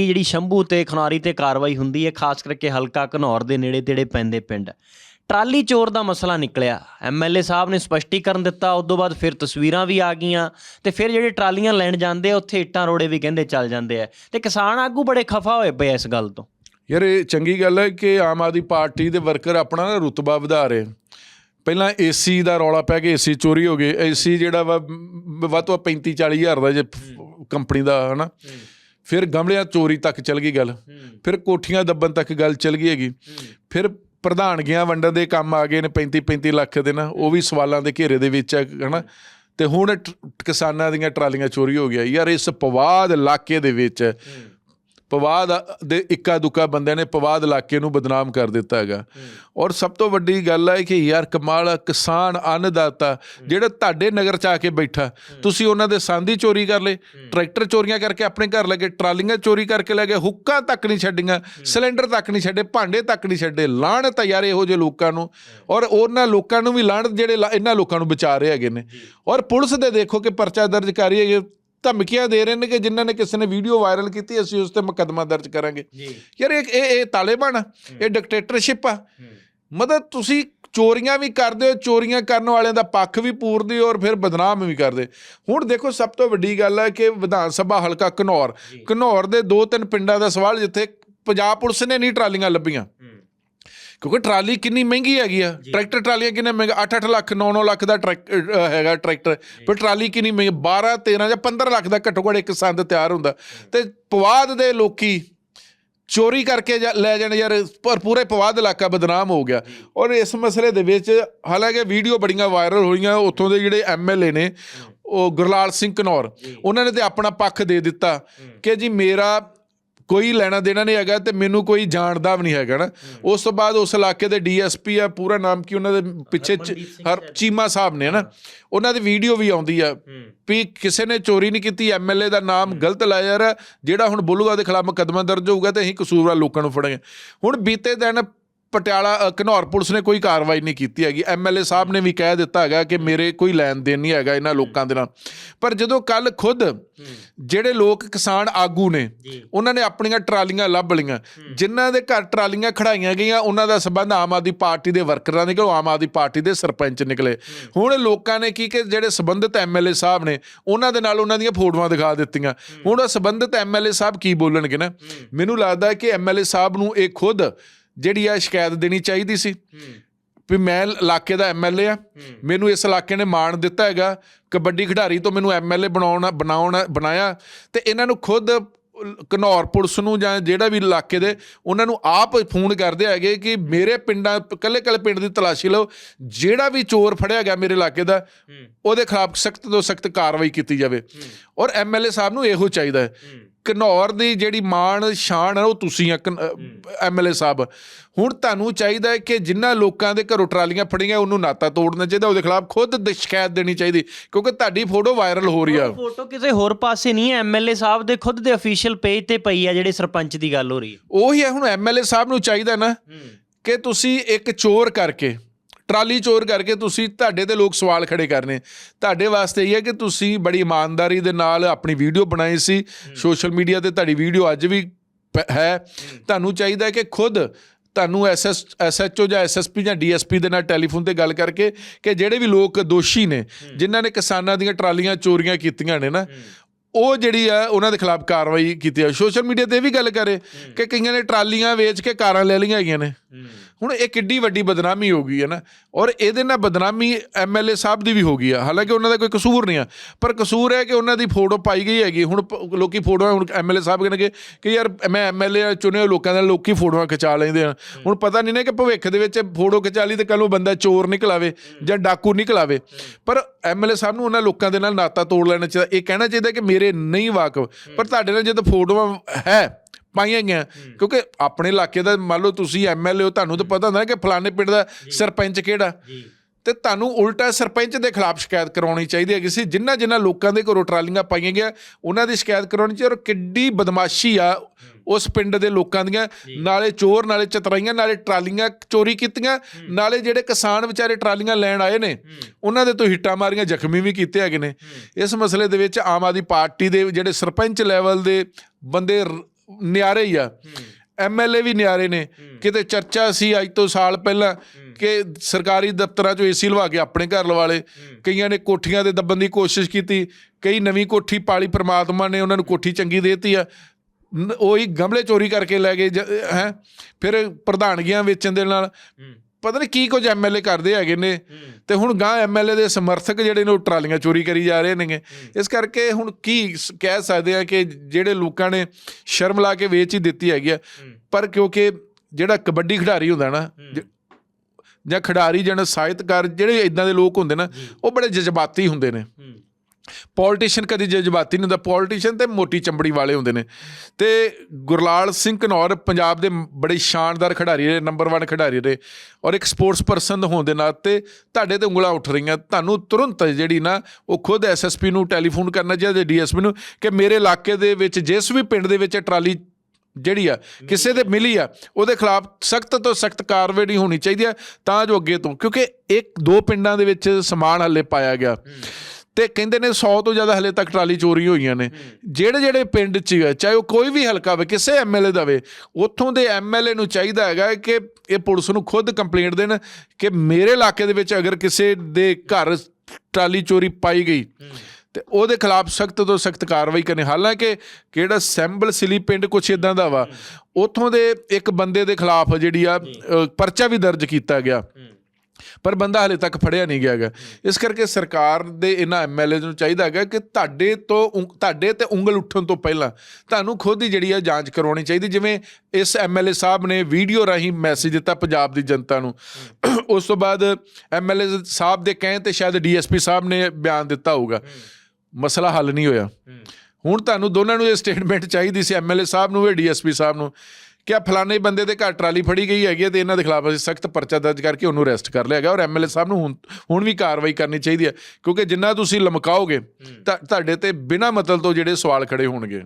ਇਹ ਜਿਹੜੀ ਸ਼ੰਭੂ ਤੇ ਖਨਾਰੀ ਤੇ ਕਾਰਵਾਈ ਹੁੰਦੀ ਹੈ ਖਾਸ ਕਰਕੇ ਹਲਕਾ ਘਨੌਰ ਦੇ ਨੇੜੇ ਤੇੜੇ ਪੈਂਦੇ ਪਿੰਡ। ਟਰਾਲੀ ਚੋਰ ਦਾ ਮਸਲਾ ਨਿਕਲਿਆ। ਐਮਐਲਏ ਸਾਹਿਬ ਨੇ ਸਪਸ਼ਟੀਕਰਨ ਦਿੱਤਾ। ਉਸ ਤੋਂ ਬਾਅਦ ਫਿਰ ਤਸਵੀਰਾਂ ਵੀ ਆ ਗਈਆਂ ਤੇ ਫਿਰ ਜਿਹੜੇ ਟਰਾਲੀਆਂ ਲੈਣ ਜਾਂਦੇ ਆ ਉੱਥੇ ਇੱਟਾਂ ਰੋੜੇ ਵੀ ਕਹਿੰਦੇ ਚੱਲ ਜਾਂਦੇ ਆ। ਤੇ ਕਿਸਾਨ ਆਗੂ ਬੜੇ ਖਫਾ ਹੋਏ ਪਏ ਇਸ ਗੱਲ ਤੋਂ। ਯਾਰ ਇਹ ਚੰਗੀ ਗੱਲ ਹੈ ਕਿ ਆਮ ਆਦਮੀ ਪਾਰਟੀ ਦੇ ਵਰਕਰ ਆਪਣਾ ਨਾ ਰੁਤਬਾ ਵਧਾ ਰਹੇ ਪਹਿਲਾਂ ਏਸੀ ਦਾ ਰੌਲਾ ਪੈ ਕੇ ਏਸੀ ਚੋਰੀ ਹੋ ਗਏ। ਏਸੀ ਜਿਹੜਾ ਵਾ ਵੱਧ ਤੋਂ ਵੱਧ 35 40 ਹਜ਼ਾਰ ਦਾ ਜੇ ਕੰਪਨੀ ਦਾ ਹਨਾ? ਫਿਰ ਗਮਲਿਆਂ ਚੋਰੀ ਤੱਕ ਚਲ ਗਈ ਗੱਲ। ਫਿਰ ਕੋਠੀਆਂ ਦੱਬਣ ਤੱਕ ਗੱਲ ਚਲ ਗਈ ਹੈਗੀ। ਫਿਰ ਪ੍ਰਧਾਨਗੀਆਂ ਵੰਡਣ ਦੇ ਕੰਮ ਆ ਗਏ ਨੇ 35 35 ਲੱਖ ਦੇ ਨਾ ਉਹ ਵੀ ਸਵਾਲਾਂ ਦੇ ਘੇਰੇ ਦੇ ਵਿੱਚ ਹੈ ਹਨਾ। ਤੇ ਹੁਣ ਕਿਸਾਨਾਂ ਦੀਆਂ ਟਰਾਲੀਆਂ ਚੋਰੀ ਹੋ ਗਿਆ ਯਾਰ ਇਸ ਪਵਾਦ ਇਲਾਕੇ ਦੇ ਵਿੱਚ ਪਵਾਦ ਦੇ ਇੱਕਾ ਦੁੱਕਾ ਬੰਦਿਆਂ ਨੇ ਪਵਾਦ ਇਲਾਕੇ ਨੂੰ ਬਦਨਾਮ ਕਰ ਦਿੱਤਾ ਹੈਗਾ। ਔਰ ਸਭ ਤੋਂ ਵੱਡੀ ਗੱਲ ਹੈ ਕਿ ਯਾਰ ਕਮਾਲ ਕਿਸਾਨ ਅੰਨਦਾਤਾ, ਜਿਹੜਾ ਤੁਹਾਡੇ ਨਗਰ ਚ ਆ ਕੇ ਬੈਠਾ, ਤੁਸੀਂ ਉਹਨਾਂ ਦੇ ਸੰਦੀ ਚੋਰੀ ਕਰ ਲਏ, ਟਰੈਕਟਰ ਚੋਰੀਆਂ ਕਰਕੇ ਆਪਣੇ ਘਰ ਲੱਗੇ ਟਰਾਲੀਆਂ ਚੋਰੀ ਕਰਕੇ ਲੈ ਗਏ, ਹੁੱਕਾਂ ਤੱਕ ਨਹੀਂ ਛੱਡੀਆਂ, ਸਿਲੰਡਰ ਤੱਕ ਨਹੀਂ ਛੱਡੇ, ਭਾਂਡੇ ਤੱਕ ਨਹੀਂ ਛੱਡੇ ਲਾਹਣਤ ਆ ਯਾਰ ਇਹੋ ਜਿਹੇ ਲੋਕਾਂ ਨੂੰ। ਔਰ ਉਹਨਾਂ ਲੋਕਾਂ ਨੂੰ ਵੀ ਲਾਹਣਤ ਜਿਹੜੇ ਲਾ- ਇਹਨਾਂ ਲੋਕਾਂ ਨੂੰ ਬਚਾ ਰਹੇ ਹੈਗੇ ਨੇ। ਔਰ ਪੁਲਿਸ ਦੇ ਦੇਖੋ ਕਿ ਪਰਚਾ ਦਰਜ ਕਰ ਰਹੀ ਹੈ ਧਮਕੀਆਂ ਦੇ ਰਹੇ ਨੇ ਕਿ ਜਿਨ੍ਹਾਂ ਨੇ ਕਿਸੇ ਨੇ ਵੀਡੀਓ ਵਾਇਰਲ ਕੀਤੀ ਅਸੀਂ ਉਸ ਤੇ ਮੁਕੱਦਮਾ ਦਰਜ ਕਰਾਂਗੇ। ਯਾਰ ਇਹ ਇਹ ਇਹ ਤਾਲਿਬਾਨ ਆ ਇਹ ਡਿਕਟੇਟਰਸ਼ਿਪ ਆ। ਮਤਲਬ ਤੁਸੀਂ ਚੋਰੀਆਂ ਵੀ ਕਰਦੇ ਹੋ ਚੋਰੀਆਂ ਕਰਨ ਵਾਲਿਆਂ ਦਾ ਪੱਖ ਵੀ ਪੂਰਦੇ ਹੋ ਔਰ ਫਿਰ ਬਦਨਾਮ ਵੀ ਕਰਦੇ। ਹੁਣ ਦੇਖੋ ਸਭ ਤੋਂ ਵੱਡੀ ਗੱਲ ਹੈ ਕਿ ਵਿਧਾਨ ਸਭਾ ਹਲਕਾ ਘਨੌਰ। ਘਨੌਰ ਦੇ ਦੋ ਤਿੰਨ ਪਿੰਡਾਂ ਦਾ ਸਵਾਲ ਜਿੱਥੇ ਪੰਜਾਬ ਪੁਲਿਸ ਨੇ ਨਹੀਂ ਟਰਾਲੀਆਂ ਲੱਭੀਆਂ। ਕਿਉਂਕਿ ਟਰਾਲੀ ਕਿੰਨੀ ਮਹਿੰਗੀ ਹੈਗੀ ਆ। ਟਰੈਕਟਰ ਟਰਾਲੀਆਂ ਕਿੰਨੇ ਮਹਿੰਗਾ 8-8 ਲੱਖ 9-9 ਲੱਖ ਦਾ ਟਰੈਕ- ਹੈਗਾ ਟਰੈਕਟਰ। ਪਰ ਟਰਾਲੀ ਕਿੰਨੀ ਮਹਿੰਗੀ? 12 13 ਜਾਂ 15 ਲੱਖ ਦਾ ਘੱਟੋ ਘੱਟ ਇੱਕ ਸੰਦ ਤਿਆਰ ਹੁੰਦਾ। ਤੇ ਪਵਾਦ ਦੇ ਲੋਕੀ ਚੋਰੀ ਕਰਕੇ ਲੈ ਜਾਣ ਯਾਰ ਪਰ ਪੂਰੇ ਪਵਾਦ ਇਲਾਕਾ ਬਦਨਾਮ ਹੋ ਗਿਆ। ਔਰ ਇਸ ਮਸਲੇ ਦੇ ਵਿੱਚ ਹਾਲਾਂਕਿ ਵੀਡੀਓ ਬੜੀਆਂ ਵਾਇਰਲ ਹੋਈਆਂ। ਉੱਥੋਂ ਦੇ ਜਿਹੜੇ ਐਮਐਲਏ ਨੇ ਉਹ ਗੁਰਲਾਲ ਸਿੰਘ ਘਨੌਰ ਉਹਨਾਂ ਨੇ ਤੇ ਆਪਣਾ ਪੱਖ ਦੇ ਦਿੱਤਾ ਕਿ ਜੀ ਮੇਰਾ ਕੋਈ ਲੈਣਾ ਦੇਣਾ ਨਹੀਂ ਹੈਗਾ ਤੇ ਮੈਨੂੰ ਕੋਈ ਜਾਣਦਾ ਵੀ ਨਹੀਂ ਹੈਗਾ ਨਾ। ਉਸ ਤੋਂ ਬਾਅਦ ਉਸ ਇਲਾਕੇ ਦੇ ਡੀਐਸਪੀ ਆ ਪੂਰਾ ਨਾਮ ਕੀ ਉਹਨਾਂ ਦੇ ਪਿੱਛੇ ਹਰ ਚੀਮਾ ਸਾਹਿਬ ਨੇ ਨਾ ਉਹਨਾਂ ਦੀ ਵੀਡੀਓ ਵੀ ਆਉਂਦੀ ਆ ਵੀ ਕਿਸੇ ਨੇ ਚੋਰੀ ਨਹੀਂ ਕੀਤੀ ਐਮਐਲਏ ਦਾ ਨਾਮ ਗਲਤ ਲਾਇਆ ਰਿਹਾ ਜਿਹੜਾ ਹੁਣ ਬੋਲੂਗਾ ਦੇ ਖਿਲਾਫ ਮੁਕੱਦਮਾ ਦਰਜ ਹੋਊਗਾ ਤੇ ਅਸੀਂ ਕਸੂਰਵਾਰ ਲੋਕਾਂ ਨੂੰ ਫੜਾਂਗੇ। ਹੁਣ ਬੀਤੇ ਦਿਨ ਪਟਿਆਲਾ ਘਨੌਰ ਪੁਲਿਸ ਨੇ ਕੋਈ ਕਾਰਵਾਈ ਨਹੀਂ ਕੀਤੀ ਹੈਗੀ। ਐਮਐਲਏ ਸਾਹਿਬ ਨੇ ਵੀ ਕਹਿ ਦਿੱਤਾ ਹੈਗਾ ਕਿ ਮੇਰੇ ਕੋਈ ਲੈਣ ਦੇਣ ਨਹੀਂ ਹੈਗਾ ਇਹਨਾਂ ਲੋਕਾਂ ਦੇ ਨਾਲ। ਪਰ ਜਦੋਂ ਕੱਲ ਖੁਦ ਜਿਹੜੇ ਲੋਕ ਕਿਸਾਨ ਆਗੂ ਨੇ ਉਹਨਾਂ ਨੇ ਆਪਣੀਆਂ ਟਰਾਲੀਆਂ ਲੱਭ ਲਈਆਂ। ਜਿਨ੍ਹਾਂ ਦੇ ਘਰ ਟਰਾਲੀਆਂ ਖੜਾਈਆਂ ਗਈਆਂ ਉਹਨਾਂ ਦਾ ਸਬੰਧ ਆਮ ਆਦਮੀ ਪਾਰਟੀ ਦੇ ਵਰਕਰਾਂ ਦੇ ਕੋਲ ਆਮ ਆਦਮੀ ਪਾਰਟੀ ਦੇ ਸਰਪੰਚ ਨਿਕਲੇ। ਹੁਣ ਲੋਕਾਂ ਨੇ ਕੀ ਕਿ ਜਿਹੜੇ ਸੰਬੰਧਿਤ ਐਮਐਲਏ ਸਾਹਿਬ ਨੇ ਉਹਨਾਂ ਦੇ ਨਾਲ ਉਹਨਾਂ ਦੀਆਂ ਫੋਟੋਆਂ ਦਿਖਾ ਦਿੱਤੀਆਂ। ਹੁਣ ਉਹ ਸੰਬੰਧਿਤ ਐਮਐਲਏ ਸਾਹਿਬ ਕੀ ਬੋਲਣਗੇ ਨਾ? ਮੈਨੂੰ ਲੱਗਦਾ ਹੈ ਕਿ ਐਮਐਲਏ ਸਾਹਿਬ ਨੂੰ ਇਹ ਖੁਦ ਜਿਹੜੀ ਆ ਸ਼ਿਕਾਇਤ ਦੇਣੀ ਚਾਹੀਦੀ ਸੀ। ਵੀ ਮੈਂ ਇਲਾਕੇ ਦਾ ਐਮਐਲਏ ਆ। ਮੈਨੂੰ ਇਸ ਇਲਾਕੇ ਨੇ ਮਾਣ ਦਿੱਤਾ ਹੈਗਾ। ਕਬੱਡੀ ਖਿਡਾਰੀ ਤੋਂ ਮੈਨੂੰ ਐਮਐਲਏ ਬਣਾਉਣਾ ਬਣਾਉਣਾ ਬਣਾਇਆ। ਤੇ ਇਹਨਾਂ ਨੂੰ ਖੁਦ ਘਨੌਰ ਪੁਲਿਸ ਨੂੰ ਜਾਂ ਜਿਹੜਾ ਵੀ ਇਲਾਕੇ ਦੇ ਉਹਨਾਂ ਨੂੰ ਆਪ ਫੋਨ ਕਰਦੇ ਹੈਗੇ ਕਿ ਮੇਰੇ ਪਿੰਡਾਂ ਕੱਲੇ ਕੱਲੇ ਪਿੰਡ ਦੀ ਤਲਾਸ਼ੀ ਲਓ। ਜਿਹੜਾ ਵੀ ਚੋਰ ਫੜਿਆ ਗਿਆ ਮੇਰੇ ਇਲਾਕੇ ਦਾ ਉਹਦੇ ਖਿਲਾਫ ਸਖਤ ਤੋਂ ਸਖਤ ਕਾਰਵਾਈ ਕੀਤੀ ਜਾਵੇ। ਔਰ ਐਮਐਲਏ ਸਾਹਿਬ ਨੂੰ ਇਹੋ ਚਾਹੀਦਾ ਹੈ। ਘਨੌਰ ਦੀ ਜਿਹੜੀ ਮਾਣ ਸ਼ਾਨ ਹੈ ਉਹ ਤੁਸੀਂ ਆ ਐਮਐਲਏ ਸਾਹਿਬ। ਹੁਣ ਤੁਹਾਨੂੰ ਚਾਹੀਦਾ ਹੈ ਕਿ ਜਿਨ੍ਹਾਂ ਲੋਕਾਂ ਦੇ ਘਰੋਂ ਟਰਾਲੀਆਂ ਫੜੀਆਂ ਉਹਨੂੰ ਨਾਤਾ ਤੋੜਨਾ ਚਾਹੀਦਾ ਉਹਦੇ ਖਿਲਾਫ ਖੁਦ ਸ਼ਿਕਾਇਤ ਦੇਣੀ ਚਾਹੀਦੀ ਕਿਉਂਕਿ ਤੁਹਾਡੀ ਫੋਟੋ ਵਾਇਰਲ ਹੋ ਰਹੀ ਆ। ਫੋਟੋ ਕਿਸੇ ਹੋਰ ਪਾਸੇ ਨਹੀਂ ਹੈ ਐਮਐਲਏ ਸਾਹਿਬ ਦੇ ਖੁਦ ਦੇ ਅਫੀਸ਼ੀਅਲ ਪੇਜ ਤੇ ਪਈ ਆ ਜਿਹੜੇ ਸਰਪੰਚ ਦੀ ਗੱਲ ਹੋ ਰਹੀ ਹੈ। ਉਹੀ ਹੈ ਹੁਣ ਐਮਐਲਏ ਸਾਹਿਬ ਨੂੰ ਚਾਹੀਦਾ ਨਾ ਕਿ ਤੁਸੀਂ ਇੱਕ ਚੋਰ ਕਰਕੇ ਟਰਾਲੀ ਚੋਰ ਕਰਕੇ ਤੁਸੀਂ ਤੁਹਾਡੇ ਤੇ ਲੋਕ ਸਵਾਲ ਖੜੇ ਕਰਨੇ। ਤੁਹਾਡੇ ਵਾਸਤੇ ਇਹ ਹੈ ਕਿ ਤੁਸੀਂ ਬੜੀ ਇਮਾਨਦਾਰੀ ਦੇ ਨਾਲ ਆਪਣੀ ਵੀਡੀਓ ਬਣਾਈ ਸੀ। ਸੋਸ਼ਲ ਮੀਡੀਆ ਤੇ ਤੁਹਾਡੀ ਵੀਡੀਓ ਅੱਜ ਵੀ ਪ- ਹੈ। ਤੁਹਾਨੂੰ ਚਾਹੀਦਾ ਹੈ ਕਿ ਖੁਦ ਤੁਹਾਨੂੰ ਐਸਐਸ, ਐਸਐਚਓ ਜਾਂ ਐਸਐਸਪੀ ਜਾਂ ਡੀਐਸਪੀ ਦੇ ਨਾਲ ਟੈਲੀਫੋਨ ਤੇ ਗੱਲ ਕਰਕੇ ਕਿ ਜਿਹੜੇ ਵੀ ਲੋਕ ਦੋਸ਼ੀ ਨੇ, ਜਿਨ੍ਹਾਂ ਨੇ ਕਿਸਾਨਾਂ ਦੀਆਂ ਟਰਾਲੀਆਂ ਚੋਰੀਆਂ ਕੀਤੀਆਂ ਨੇ ਨਾ, ਉਹ ਜਿਹੜੀ ਆ, ਉਹਨਾਂ ਦੇ ਖਿਲਾਫ ਕਾਰਵਾਈ ਕੀਤੀ ਹੈ ਸੋਸ਼ਲ ਮੀਡੀਆ ਤੇ ਇਹ ਵੀ ਗੱਲ ਕਰੇ ਕਿ ਕਈਆਂ ਨੇ ਟਰਾਲੀਆਂ ਵੇਚ ਕੇ ਕਾਰਾਂ ਲੈ ਲਈਆਂ ਹੈਗੀਆਂ ਨੇ। ਹੁਣ ਇਹ ਕਿੱਡੀ ਵੱਡੀ ਬਦਨਾਮੀ ਹੋ ਗਈ ਹੈ ਨਾ ਔਰ ਇਹਦੇ ਨਾਲ ਬਦਨਾਮੀ ਐਮਐਲਏ ਸਾਹਿਬ ਦੀ ਵੀ ਹੋ ਗਈ ਆ। ਹਾਲਾਂਕਿ ਉਹਨਾਂ ਦਾ ਕੋਈ ਕਸੂਰ ਨਹੀਂ ਆ ਪਰ ਕਸੂਰ ਹੈ ਕਿ ਉਹਨਾਂ ਦੀ ਫੋਟੋ ਪਾਈ ਗਈ ਹੈਗੀ। ਹੁਣ ਲੋਕੀ ਫੋਟੋਆਂ ਹੁਣ ਐਮਐਲਏ ਸਾਹਿਬ ਕਹਿਣਗੇ ਕਿ ਯਾਰ ਮੈਂ ਐਮਐਲਏ ਚੁਣੇ ਲੋਕਾਂ ਦੇ ਲੋਕੀ ਫੋਟੋਆਂ ਖਿਚਾ ਲੈਂਦੇ ਆ। ਹੁਣ ਪਤਾ ਨਹੀਂ ਨਾ ਕਿ ਭਵਿੱਖ ਦੇ ਵਿੱਚ ਫੋਟੋ ਖਿਚਾ ਲਈ ਤੇ ਕੱਲ ਬੰਦਾ ਚੋਰ ਨਿਕਲ ਆਵੇ ਜਾਂ ਡਾਕੂ ਨਿਕਲ ਆਵੇ ਪਰ ਐਮਐਲਏ ਸਾਹਿਬ ਨੂੰ ਉਹਨਾਂ ਲੋਕਾਂ ਦੇ ਨਾਲ ਨਾਤਾ ਤੋੜ ਲੈਣਾ ਚਾਹੀਦਾ। ਇਹ ਕਹਿਣਾ ਚਾਹੀਦਾ ਕਿ ਮੇਰੇ ਨਹੀਂ ਵਾਕਫ ਪਰ ਤੁਹਾਡੇ ਨਾਲ ਜਦੋਂ ਫੋਟੋਆਂ ਹੈ ਪਾਈਆਂ ਗਈਆਂ। ਕਿਉਂਕਿ ਆਪਣੇ ਇਲਾਕੇ ਦਾ ਮੰਨ ਲਓ ਤੁਸੀਂ ਐਮਐਲਏ ਹੋ ਤੁਹਾਨੂੰ ਤਾਂ ਪਤਾ ਹੁੰਦਾ ਕਿ ਫਲਾਣੇ ਪਿੰਡ ਦਾ ਸਰਪੰਚ ਕਿਹੜਾ। ਤੇ ਤੁਹਾਨੂੰ ਉਲਟਾ ਸਰਪੰਚ ਦੇ ਖਿਲਾਫ ਸ਼ਿਕਾਇਤ ਕਰਾਉਣੀ ਚਾਹੀਦੀ ਹੈ ਕਿਸੇ ਜਿਨ੍ਹਾਂ ਜਿਨ੍ਹਾਂ ਲੋਕਾਂ ਦੇ ਘਰੋਂ ਟਰਾਲੀਆਂ ਪਾਈਆਂ ਗਿਆ ਉਹਨਾਂ ਦੀ ਸ਼ਿਕਾਇਤ ਕਰਾਉਣੀ ਚਾਹੀਦੀ ਔਰ ਕਿੱਡੀ ਬਦਮਾਸ਼ੀ ਆ ਉਸ ਪਿੰਡ ਦੇ ਲੋਕਾਂ ਦੀਆਂ। ਨਾਲੇ ਚੋਰ ਨਾਲੇ ਚਤਰਾਈਆਂ ਨਾਲੇ ਟਰਾਲੀਆਂ ਚੋਰੀ ਕੀਤੀਆਂ। ਨਾਲੇ ਜਿਹੜੇ ਕਿਸਾਨ ਵਿਚਾਰੇ ਟਰਾਲੀਆਂ ਲੈਣ ਆਏ ਨੇ ਉਹਨਾਂ ਦੇ ਤੋਂ ਹਿੱਟਾਂ ਮਾਰੀਆਂ ਜ਼ਖਮੀ ਵੀ ਕੀਤੇ ਹੈਗੇ ਨੇ। ਇਸ ਮਸਲੇ ਦੇ ਵਿੱਚ ਆਮ ਆਦਮੀ ਪਾਰਟੀ ਦੇ ਜਿਹੜੇ ਸਰਪੰਚ ਲੈਵਲ ਦੇ ਬੰਦੇ ਨਿਆਰੇ ਹੀ ਆ। ਐਮਐਲਏ ਵੀ ਨਿਆਰੇ ਨੇ। ਕਿਤੇ ਚਰਚਾ ਸੀ ਅੱਜ ਤੋਂ ਸਾਲ ਪਹਿਲਾਂ ਕਿ ਸਰਕਾਰੀ ਦਫ਼ਤਰਾਂ 'ਚੋਂ ਏਸੀ ਲਵਾ ਕੇ ਆਪਣੇ ਘਰ ਲਵਾ ਲਏ ਕਈਆਂ ਨੇ ਕੋਠੀਆਂ ਦੇ ਦੱਬਣ ਦੀ ਕੋਸ਼ਿਸ਼ ਕੀਤੀ। ਕਈ ਨਵੀਂ ਕੋਠੀ ਪਾਲੀ ਪ੍ਰਮਾਤਮਾ ਨੇ ਉਹਨਾਂ ਨੂੰ ਕੋਠੀ ਚੰਗੀ ਦੇਤੀ ਆ। ਉਹੀ ਗਮਲੇ ਚੋਰੀ ਕਰਕੇ ਲੈ ਗਏ ਹੈ। ਫਿਰ ਪ੍ਰਧਾਨਗੀਆਂ ਵੇਚਣ ਦੇ ਨਾਲ ਪਤਾ ਨਹੀਂ ਕੀ ਕੁਝ ਐਮਐਲਏ ਕਰਦੇ ਹੈਗੇ ਨੇ। ਤੇ ਹੁਣ ਗਾਂ ਐਮਐਲਏ ਦੇ ਸਮਰਥਕ ਜਿਹੜੇ ਨੇ ਉਹ ਟਰਾਲੀਆਂ ਚੋਰੀ ਕਰੀ ਜਾ ਰਹੇ ਨੇਗੇ। ਇਸ ਕਰਕੇ ਹੁਣ ਕੀ ਸ- ਕਹਿ ਸਕਦੇ ਆ ਕਿ ਜਿਹੜੇ ਲੋਕਾਂ ਨੇ ਸ਼ਰਮ ਲਾ ਕੇ ਵੇਚ ਹੀ ਦਿੱਤੀ ਹੈਗੀ ਆ। ਪਰ ਕਿਉਂਕਿ ਜਿਹੜਾ ਕਬੱਡੀ ਖਿਡਾਰੀ ਹੁੰਦਾ ਨਾ, ਜ- ਜਾਂ ਖਿਡਾਰੀ ਜਾਂ ਸਾਹਿਤਕਾਰ ਜਿਹੜੇ ਇਦਾਂ ਦੇ ਲੋਕ ਹੁੰਦੇ ਨਾ, ਉਹ ਬੜੇ ਜਜ਼ਬਾਤੀ ਹੁੰਦੇ ਨੇ। ਪੋਲੀਟੀਸ਼ੀਅਨ ਕਦੀ ਜਜ਼ਬਾਤੀ ਨਹੀਂ ਹੁੰਦਾ। ਪੋਲੀਟੀਸ਼ੀਅਨ ਤੇ ਮੋਟੀ ਚੰਬੜੀ ਵਾਲੇ ਹੁੰਦੇ ਨੇ। ਤੇ ਗੁਰਲਾਲ ਸਿੰਘ ਘਨੌਰ ਪੰਜਾਬ ਦੇ ਬੜੇ ਸ਼ਾਨਦਾਰ ਖਿਡਾਰੀ ਰਹੇ ਨੰਬਰ 1 ਖਿਡਾਰੀ ਰਹੇ ਔਰ ਇੱਕ ਸਪੋਰਟਸ ਪਰਸਨ ਹੋਣ ਦੇ ਨਾਤੇ ਤੁਹਾਡੇ ਤੇ ਉਂਗਲਾਂ ਉੱਠ ਰਹੀਆਂ। ਤੁਹਾਨੂੰ ਤੁਰੰਤ ਜਿਹੜੀ ਨਾ ਉਹ ਖੁਦ ਐਸਐਸਪੀ ਨੂੰ ਟੈਲੀਫੋਨ ਕਰਨਾ ਚਾਹੀਦਾ ਡੀਐਸਪੀ ਨੂੰ ਕਿ ਮੇਰੇ ਇਲਾਕੇ ਦੇ ਵਿੱਚ ਜਿਸ ਵੀ ਪਿੰਡ ਦੇ ਵਿੱਚ ਇਹ ਟਰਾਲੀ ਜਿਹੜੀ ਆ, ਕਿਸੇ ਦੇ ਮਿਲੀ ਆ, ਉਹਦੇ ਖਿਲਾਫ ਸਖਤ ਤੋਂ ਸਖਤ ਕਾਰਵਾਈ ਹੋਣੀ ਚਾਹੀਦੀ ਆ ਤਾਂ ਜੋ ਅੱਗੇ ਤੋਂ, ਕਿਉਂਕਿ ਇੱਕ ਦੋ ਪਿੰਡਾਂ ਦੇ ਵਿੱਚ ਸਮਾਨ ਹੱਲੇ ਪਾਇਆ ਗਿਆ। ਤੇ ਕਹਿੰਦੇ ਨੇ 100 ਤੋਂ ਜ਼ਿਆਦਾ ਹਲੇ ਤੱਕ ਟਰਾਲੀ ਚੋਰੀ ਹੋਈਆਂ ਨੇ। ਜਿਹੜੇ ਜਿਹੜੇ ਪਿੰਡ 'ਚ ਆ, ਚਾਹੇ ਉਹ ਕੋਈ ਵੀ ਹਲਕਾ ਹੋਵੇ ਕਿਸੇ ਐਮਐਲਏ ਦਾ ਹੋਵੇ ਉੱਥੋਂ ਦੇ ਐਮਐਲਏ ਨੂੰ ਚਾਹੀਦਾ ਹੈਗਾ ਕਿ ਇਹ ਪੁਲਿਸ ਨੂੰ ਖੁਦ ਕੰਪਲੇਂਟ ਦੇਣ ਕਿ ਮੇਰੇ ਇਲਾਕੇ ਦੇ ਵਿੱਚ ਅਗਰ ਕਿਸੇ ਦੇ ਘਰ ਟਰਾਲੀ ਚੋਰੀ ਪਾਈ ਗਈ ਤੇ ਉਹਦੇ ਖਿਲਾਫ ਸਖਤ ਤੋਂ ਸਖਤ ਕਾਰਵਾਈ ਕਰਨੀ। ਹਾਲਾਂਕਿ ਕਿਹੜਾ ਸੈਂਬਲ ਸਿਲੀ ਪਿੰਡ ਕੁਛ ਇਦਾਂ ਦਾ ਵਾ ਉੱਥੋਂ ਦੇ ਇੱਕ ਬੰਦੇ ਦੇ ਖਿਲਾਫ ਜਿਹੜੀ ਆ ਪਰਚਾ ਵੀ ਦਰਜ ਕੀਤਾ ਗਿਆ। ਪਰ ਬੰਦਾ ਹਲੇ ਤੱਕ ਫੜਿਆ ਨਹੀਂ ਗਿਆ ਹੈਗਾ। ਇਸ ਕਰਕੇ ਸਰਕਾਰ ਦੇ ਇਹਨਾਂ ਐਮਐਲਏ ਨੂੰ ਚਾਹੀਦਾ ਹੈਗਾ ਕਿ ਤੁਹਾਡੇ ਤੋਂ ਤੁਹਾਡੇ ਤੇ ਉਂਗਲ ਉੱਠਣ ਤੋਂ ਪਹਿਲਾਂ ਤੁਹਾਨੂੰ ਖੁਦ ਹੀ ਜਿਹੜੀ ਆ ਜਾਂਚ ਕਰਵਾਉਣੀ ਚਾਹੀਦੀ। ਜਿਵੇਂ ਇਸ ਐਮਐਲਏ ਸਾਹਿਬ ਨੇ ਵੀਡੀਓ ਰਾਹੀਂ ਮੈਸੇਜ ਦਿੱਤਾ ਪੰਜਾਬ ਦੀ ਜਨਤਾ ਨੂੰ। ਉਸ ਤੋਂ ਬਾਅਦ ਐਮਐਲਏ ਸਾਹਿਬ ਦੇ ਕਹਿਣ ਤੇ ਸ਼ਾਇਦ ਡੀਐਸਪੀ ਸਾਹਿਬ ਨੇ ਬਿਆਨ ਦਿੱਤਾ ਹੋਊਗਾ। ਮਸਲਾ ਹੱਲ ਨਹੀਂ ਹੋਇਆ। ਹੁਣ ਤੁਹਾਨੂੰ ਦੋਨਾਂ ਨੂੰ ਇਹ ਸਟੇਟਮੈਂਟ ਚਾਹੀਦੀ ਸੀ ਐਮਐਲਏ ਸਾਹਿਬ ਨੂੰ ਵੀ ਡੀਐਸਪੀ ਸਾਹਿਬ ਨੂੰ। ਕਿ ਆ ਫਲਾਣੇ ਬੰਦੇ ਦੇ ਘਰ ਟਰਾਲੀ ਫੜੀ ਗਈ ਹੈਗੀ ਹੈ ਤੇ ਇਹਨਾਂ ਦੇ ਖਿਲਾਫ ਅਸੀਂ ਸਖਤ ਪਰਚਾ ਦਰਜ ਕਰਕੇ ਉਹਨੂੰ ਅਰੈਸਟ ਕਰ ਲਿਆ ਗਿਆ ਔਰ ਐਮਐਲਏ ਸਾਹਿਬ ਨੂੰ ਹੁਣ ਹੁਣ ਵੀ ਕਾਰਵਾਈ ਕਰਨੀ ਚਾਹੀਦੀ ਹੈ ਕਿਉਂਕਿ ਜਿੰਨਾ ਤੁਸੀਂ ਲਮਕਾਓਗੇ ਤਾਂ ਤੁਹਾਡੇ ਤੇ ਬਿਨਾਂ ਮਤਲਬ ਤੋਂ ਜਿਹੜੇ ਸਵਾਲ ਖੜੇ ਹੋਣਗੇ।